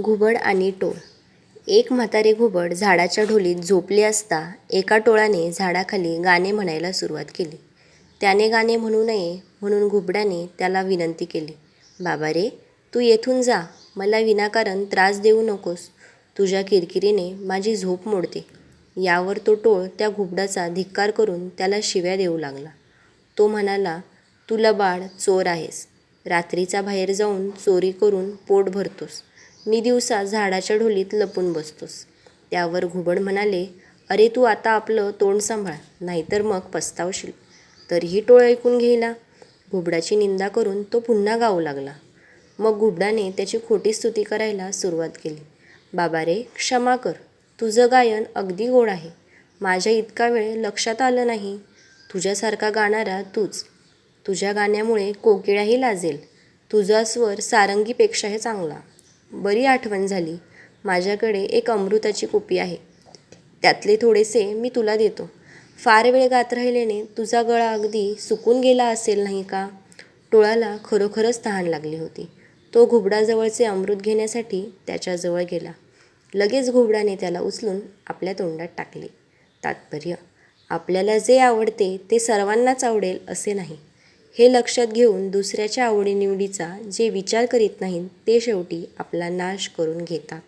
घुबड आणि टोळ. एक म्हातारे घुबड झाडाच्या ढोलीत झोपले असता एका टोळाने झाडाखाली गाणे म्हणायला सुरुवात केली. त्याने गाणे म्हणू नये म्हणून घुबडाने त्याला विनंती केली. बाबा रे तू येथून जा. मला विनाकारण त्रास देऊ नकोस. तुझ्या किरकिरीने माझी झोप मोडते यावर तो टोळ त्या घुबडाचा धिक्कार करून त्याला शिव्या देऊ लागला. तो म्हणाला तुला बाळ चोर आहेस. रात्रीचा बाहेर जाऊन चोरी करून पोट भरतोस. मी दिवसा झाडाच्या ढोलीत लपून बसतोस. त्यावर घुबड म्हणाले अरे तू आता आपलं तोंड सांभाळ नाहीतर मग पस्तावशील तरीही टोळ ऐकून घेईला. घुबडाची निंदा करून तो पुन्हा गाऊ लागला. मग घुबडाने त्याची खोटी स्तुती करायला सुरुवात केली. बाबा रे क्षमा कर. तुझं गायन अगदी गोड आहे. माझ्या इतका वेळ लक्षात आलं नाही. तुझ्यासारखा गाणारा तूच. तुझ्या गाण्यामुळे कोकिळाही लाजेल. तुझा स्वर सारंगीपेक्षाही चांगला. बरी आठवण झाली. माझ्याकडे एक अमृताची कुपी आहे. त्यातले थोडेसे मी तुला देतो. फार वेळ गात राहिल्याने तुझा गळा अगदी सुकून गेला असेल नाही का? टोळाला खरोखरच तहान लागली होती. तो घुबडाजवळचे अमृत घेण्यासाठी त्याच्याजवळ गेला. लगेच घुबडाने त्याला उचलून आपल्या तोंडात टाकले. तात्पर्य आपल्याला जे आवडते ते सर्वांनाच आवडेल असे नाही. हे लक्षात घेऊन दुसऱ्याच्या आवडीनिवडीचा जे विचार करीत नाहीत ते शेवटी आपला नाश करून घेतात.